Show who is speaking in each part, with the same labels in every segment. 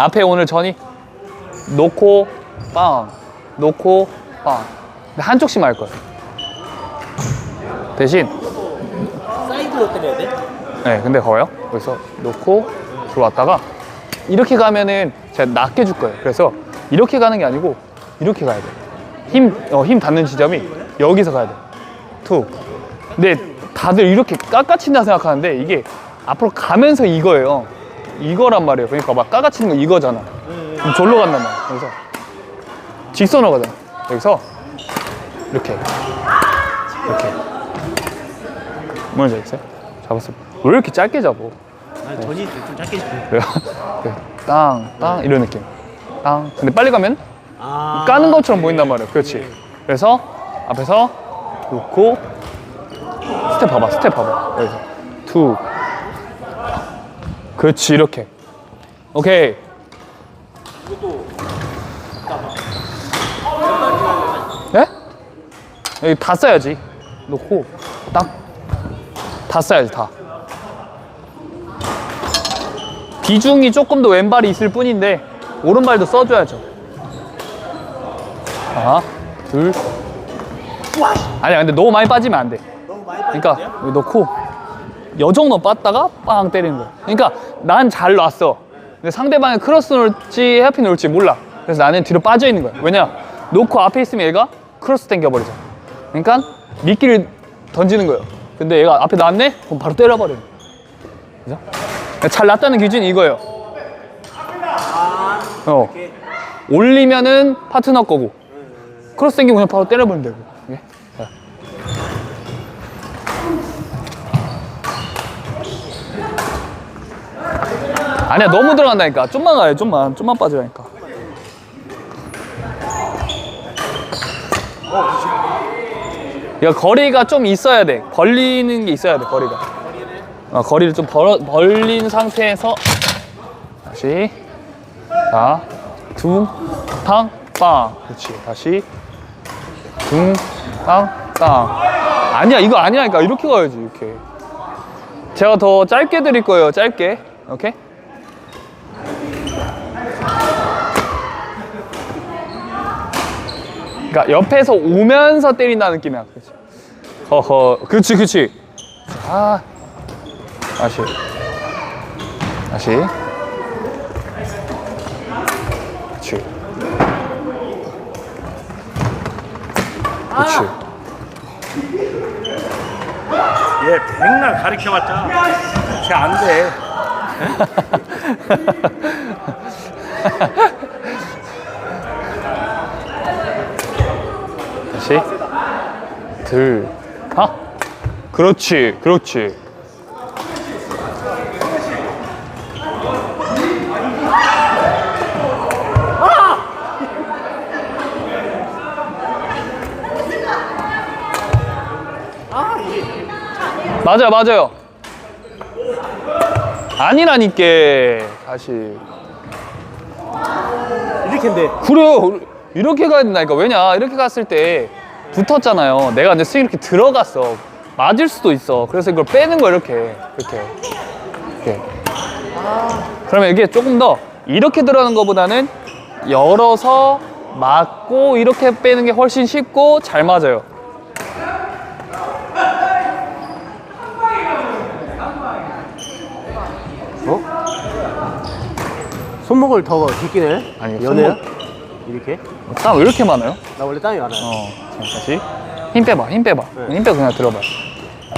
Speaker 1: 앞에 오늘 전이 놓고 빵. 놓고 빵. 한쪽씩만 할 거예요. 대신.
Speaker 2: 사이드로 때려야 돼?
Speaker 1: 네 근데 거요? 그래서 놓고 들어왔다가 이렇게 가면은 제가 낮게 줄 거예요. 그래서 이렇게 가는 게 아니고 이렇게 가야 돼 힘 어, 힘 닿는 지점이 여기서 가야 돼툭 근데 다들 이렇게 깎아친다 생각하는데 이게 앞으로 가면서 이거예요 이거란 말이에요. 그러니까 막 깎아치는 거 이거잖아. 그럼 절로 간단 말이야. 그래서 직선으로 가잖아. 여기서 이렇게. 이렇게. 뭔지 알겠어요? 잡았어요 왜 이렇게 짧게 잡어?
Speaker 2: 아, 전이 좀 짧게 싶어.
Speaker 1: 그래요? 네. 땅, 땅 이런 느낌. 땅. 근데 빨리 가면
Speaker 2: 아.
Speaker 1: 까는 것처럼 보인단 말이에요. 그렇지. 그래서 앞에서 놓고 스텝 봐봐 스텝 봐봐. 여기서. 투 그렇지 이렇게. 오케이. 네? 여기 다 써야지. 놓고 딱다 써야지 다. 비중이 조금 더 왼발이 있을 뿐인데 오른발도 써줘야죠. 하나 둘. 아니야 근데 너무 많이 빠지면 안돼. 그러니까 여기 넣고 요 정도 빠다가 빵 때리는 거야 그러니까 난 잘 놨어. 근데 상대방이 크로스 놓을지 헤어핀 놓을지 몰라. 그래서 나는 뒤로 빠져 있는 거야. 왜냐? 놓고 앞에 있으면 얘가 크로스 당겨버리잖아. 그러니까 미끼를 던지는 거예요. 근데 얘가 앞에 놨네? 그럼 바로 때려버려 그죠? 잘 놨다는 기준이 이거예요. 어. 올리면은 파트너 거고. 크로스 당기면 그냥 바로 때려버리면 되고 아니야 너무 들어간다니까. 좀만 가요 좀만. 좀만 빠지라니까. 야 거리가 좀 있어야 돼. 벌리는 게 있어야 돼 거리가. 어, 거리를 좀 벌, 벌린 상태에서 다시. 자 둥 탕 빵. 그렇지. 다시. 둥 탕 땅 아니야 이거 아니라니까. 이렇게 가야지 이렇게. 제가 더 짧게 드릴 거예요 짧게. 오케이 그러니까 옆에서 오면서 때린다는 느낌이야 그렇지 허허. 그렇지 그렇지. 아. 다시. 다시. 그렇지. 그렇지.
Speaker 2: 얘 백날 가르쳐봤자 걔안 돼.
Speaker 1: 다시 둘, 하. 그렇지, 그렇지. 맞아요, 맞아요. 아니라니까 다시.
Speaker 2: 이렇게인데.
Speaker 1: 그래요. 이렇게 가야 된다니까. 왜냐? 이렇게 갔을 때 붙었잖아요. 내가 이제 스윙 이렇게 들어갔어. 맞을 수도 있어. 그래서 이걸 빼는 거 이렇게. 이렇게. 이렇게. 그러면 이게 조금 더 이렇게 들어가는 것보다는 열어서 맞고 이렇게 빼는 게 훨씬 쉽고 잘 맞아요.
Speaker 2: 손목을 더 뒷기네.
Speaker 1: 아니,
Speaker 2: 연애야?
Speaker 1: 손목-
Speaker 2: 이렇게?
Speaker 1: 땀 왜 이렇게 많아요?
Speaker 2: 나 원래 땀이 많아요.
Speaker 1: 어, 자, 다시 힘 빼봐, 힘 빼봐.
Speaker 2: 네.
Speaker 1: 힘 빼고 그냥 들어봐.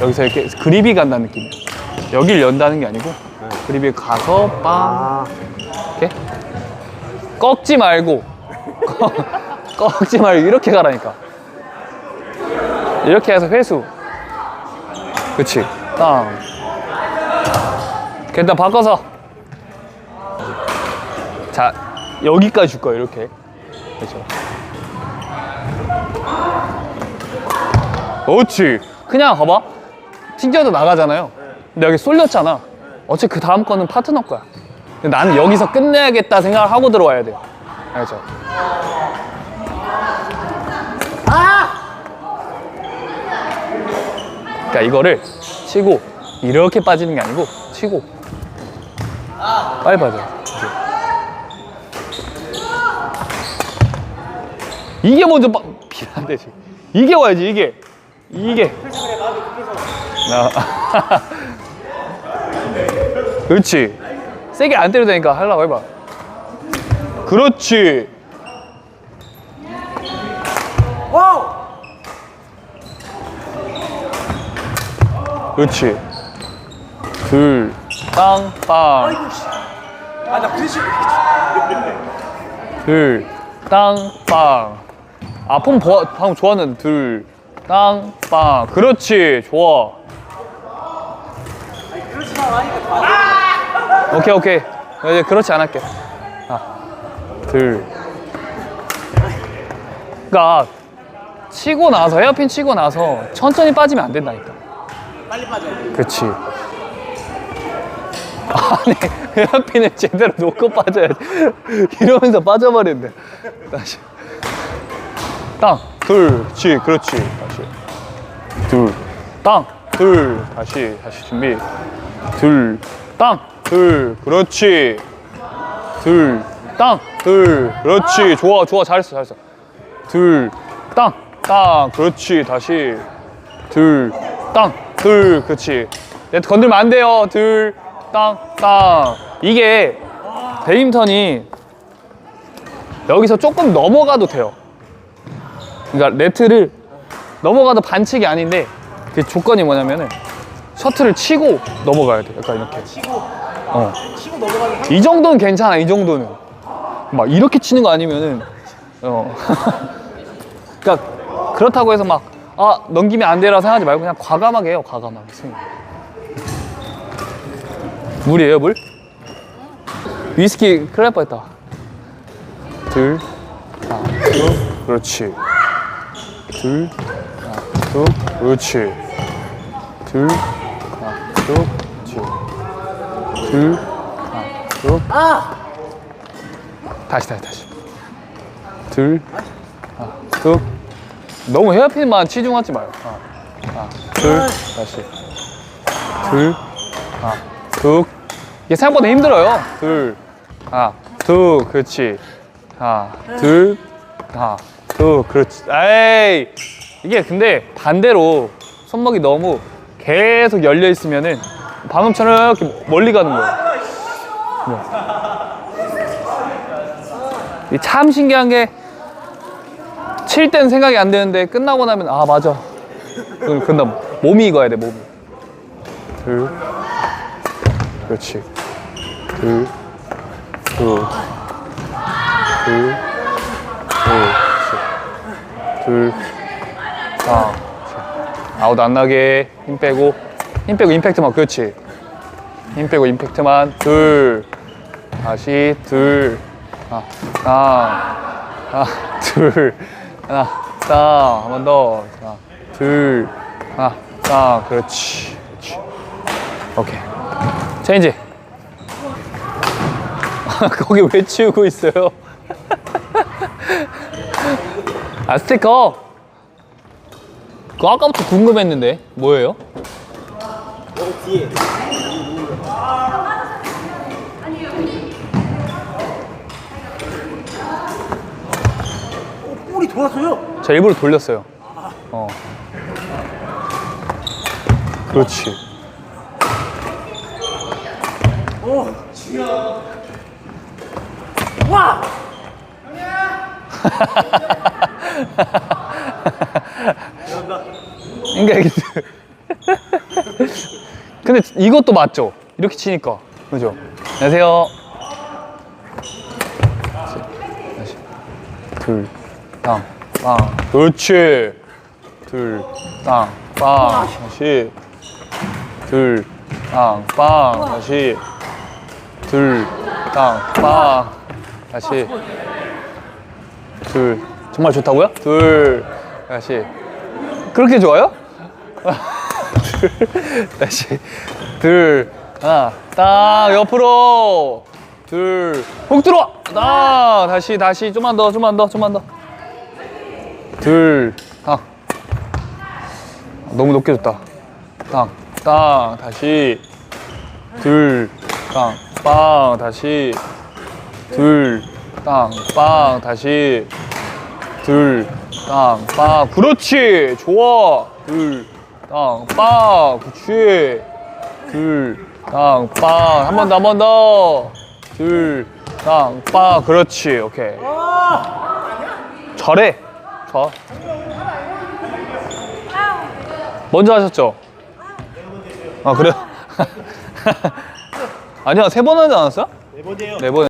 Speaker 1: 여기서 이렇게 그립이 간다는 느낌이야. 여길 연다는 게 아니고 그립이 가서 빵
Speaker 2: 아,
Speaker 1: 이렇게 꺾지 말고 꺾지 말고 이렇게 가라니까. 이렇게 해서 회수. 그치. 땅. 일단 바꿔서. 자, 여기까지 줄 거예요, 이렇게. 그렇죠. 그렇지. 그냥 봐봐. 튕겨도 나가잖아요. 근데 여기 쏠렸잖아. 어차피 그 다음 거는 파트너 거야. 근데 나는 여기서 끝내야겠다 생각을 하고 들어와야 돼요 알죠? 아! 그러니까 이거를 치고 이렇게 빠지는 게 아니고 치고 빨리 빠져요 이게 먼저 빠... 비난되지 이게 와야지 이게. 이게. 아. 그렇지. 세게 안 때려도 되니까 하려고 해봐. 그렇지.
Speaker 2: 와우!
Speaker 1: 그렇지. 둘, 땅, 빵.
Speaker 2: 아이고, 씨. 아, 나 부딪히.
Speaker 1: 둘, 땅, 빵. 아, 폼 보- 방금 좋았는데. 둘, 땅, 빵. 그렇지. 좋아. 오케이, 오케이. 이제 그렇지 않을게. 아, 둘. 그니까, 치고 나서, 헤어핀 치고 나서 천천히 빠지면 안 된다니까.
Speaker 2: 빨리 빠져야 돼.
Speaker 1: 그치. 아니, 헤어핀을 제대로 놓고 빠져야지. 이러면서 빠져버린대. 다시. 땅, 둘, 치, 그렇지. 둘, 땅, 둘, 다시, 다시 준비. 둘, 땅, 둘, 그렇지. 둘, 땅, 둘, 그렇지. 좋아, 좋아, 잘했어, 잘했어. 둘, 땅, 땅, 그렇지. 다시. 둘, 땅, 둘, 그렇지. 네트 건들면 안 돼요. 둘, 땅, 땅. 이게 배드민턴이 여기서 조금 넘어가도 돼요. 그러니까 네트를 넘어가도 반칙이 아닌데 그 조건이 뭐냐면은 셔틀을 치고 넘어가야 돼. 약간 이렇게.
Speaker 2: 치고,
Speaker 1: 어.
Speaker 2: 치고 넘어가는 거.
Speaker 1: 이 정도는 괜찮아. 이 정도는. 막 이렇게 치는 거 아니면은 어. 그러니까 그렇다고 해서 막 아, 넘기면 안 되라 생각하지 말고 그냥 과감하게 해요. 과감하게 스윙. 물이에요, 물? 위스키 큰일 날 뻔했다. 둘, 하나, 둘, 그렇지. 둘, 둘, 그렇지. 둘, 하나, 둘, 그렇지. 둘, 하나, 둘,
Speaker 2: 아!
Speaker 1: 다시 다시 다시. 둘 하나 둘 너무 헤어핀만 치중하지 마요. 하나, 하나 둘 다시. 둘 하나 둘 이게 생각보다 힘들어요. 둘 하나 둘 그렇지. 하나 둘 하나 둘 그렇지. 에이 이게 근데 반대로 손목이 너무 계속 열려 있으면은 방금처럼 이렇게 멀리 가는 거예요. 이게 참 신기한 게 칠 땐 생각이 안 되는데 끝나고 나면 아 맞아. 그 근데 몸이 익어야 돼 몸이. 둘. 그렇지. 둘. 둘, 둘, 둘, 둘, 아, 아웃 안 나게 힘 빼고, 힘 빼고 임팩트만, 그렇지. 힘 빼고 임팩트만, 둘, 다시 둘, 아, 땅, 아, 둘, 하나, 땅, 한번 더, 하나, 둘, 하나, 땅, 그렇지, 그렇지. 오케이. 체인지. 거기 왜 치우고 있어요? 아, 스티커. 그거 아까부터 궁금했는데, 뭐예요?
Speaker 2: 여기 뒤에. 어, 볼이 돌았어요.
Speaker 1: 제가 일부러 돌렸어요. 어. 그렇지.
Speaker 2: 오, 와!
Speaker 1: 그러니까 이게 근데 이것도 맞죠? 이렇게 치니까 그죠? 안녕하세요. 다시 둘, 땅, 빵, 그렇지. 둘, 땅, 빵, 다시 둘, 땅, 빵, 다시 둘, 땅, 빵, 다시 둘, 정말 좋다고요? 둘, 다시 그렇게 좋아요? 둘, 다시. 둘 하나 딱 옆으로. 둘 훅 들어와. 나 다시 다시. 좀만 더 좀만 더 좀만 더둘 아. 너무 높게 줬다. 땅땅 다시. 둘땅빵 다시. 둘땅빵 다시. 둘, 땅, 빵. 그렇지. 좋아. 둘, 땅, 빵. 그렇지. 둘, 땅, 빵. 한 번 더, 한 번 더. 둘, 땅, 빵. 그렇지. 오케이. 잘해. 좋아. 먼저 하셨죠? 아, 그래요? 아니야, 세 번 하지 않았어요?
Speaker 2: 네 번이에요.
Speaker 1: 네 번.